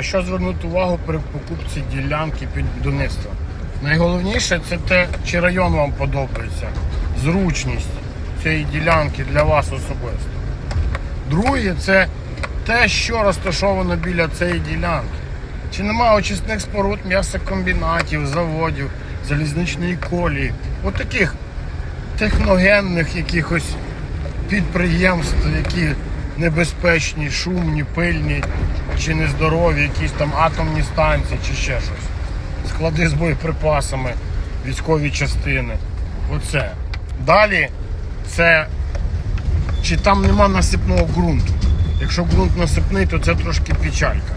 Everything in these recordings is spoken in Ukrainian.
На що звернути увагу при покупці ділянки під будівництво? Найголовніше це те, чи район вам подобається, зручність цієї ділянки для вас особисто. Друге, це те, що розташовано біля цієї ділянки. Чи немає очисних споруд, м'ясокомбінатів, заводів, залізничної колії, от таких техногенних якихось підприємств, які небезпечні, шумні, пильні чи нездорові, якісь там атомні станції чи ще щось. Склади з боєприпасами, військові частини. Оце. Далі це чи там нема насипного ґрунту. Якщо ґрунт насипний, то це трошки печалька.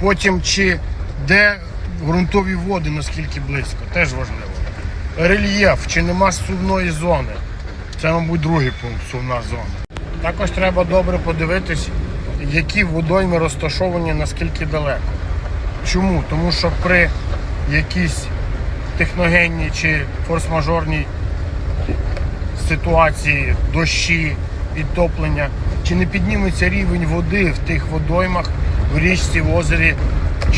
Потім чи де ґрунтові води, наскільки близько, теж важливо. Рельєф, чи нема сувної зони. Це, мабуть, другий пункт сувна зона. Також треба добре подивитись, які водойми розташовані наскільки далеко. Чому? Тому що при якійсь техногенній чи форс-мажорній ситуації, дощі, підтоплення, чи не підніметься рівень води в тих водоймах, в річці, в озері,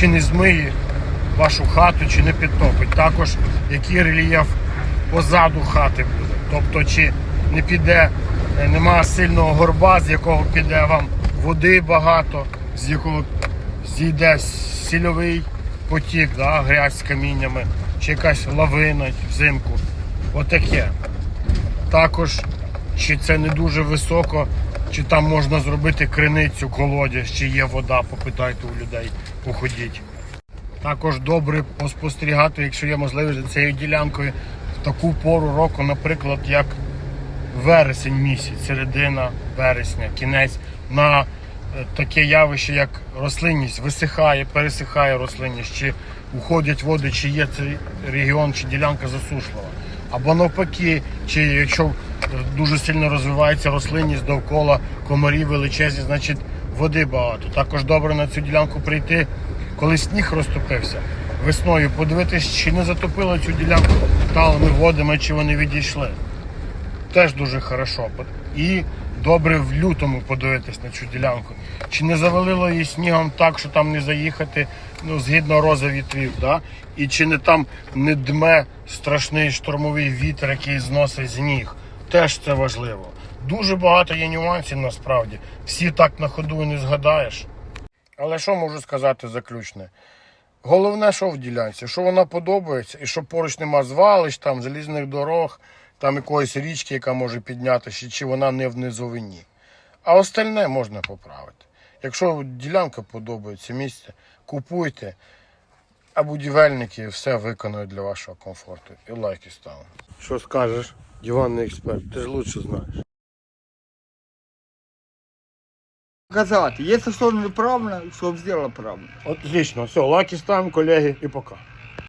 чи не змиє вашу хату, чи не підтопить. Також який рельєф позаду хати буде. Тобто, чи не піде, е, нема сильного горба, з якого піде вам води багато, з якого зійде сільовий потік, да, грязь з каміннями, чи якась лавина взимку. Отаке. Також, чи це не дуже високо, чи там можна зробити криницю, колодязь, чи є вода, попитайте у людей, походіть. Також добре поспостерігати, якщо є можливість за цією ділянкою в таку пору року, наприклад, як вересень місяць, середина вересня, кінець, на е, таке явище, як рослинність, висихає, пересихає рослинність, чи уходять води, чи є цей регіон чи ділянка засушлива. Або навпаки, чи якщо дуже сильно розвивається рослинність довкола комарі величезні, значить води багато. Також добре на цю ділянку прийти, коли сніг розтопився весною, подивитись, чи не затопило цю ділянку талими водами, чи вони відійшли теж дуже хорошо. І добре в лютому подивитись на цю ділянку. Чи не завалило її снігом так, що там не заїхати ну, згідно роза вітрів, да? і чи не там не дме страшний штормовий вітер, який зносить сніг. Теж це важливо. Дуже багато є нюансів насправді. Всі так на ходу і не згадаєш. Але що можу сказати заключне? Головне, що в ділянці, що вона подобається, і що поруч нема звалищ, там, залізних дорог, там якоїсь річки, яка може піднятися, чи вона не в низовині. А остальне можна поправити. Якщо ділянка подобається, місце, купуйте, а будівельники все виконують для вашого комфорту. І лайки ставимо. Що скажеш, диванний експерт, ти ж лучше знаєш. Казати, якщо що неправильно, щоб зробили правильно. Отлично, все, лайки ставимо, колеги, і пока.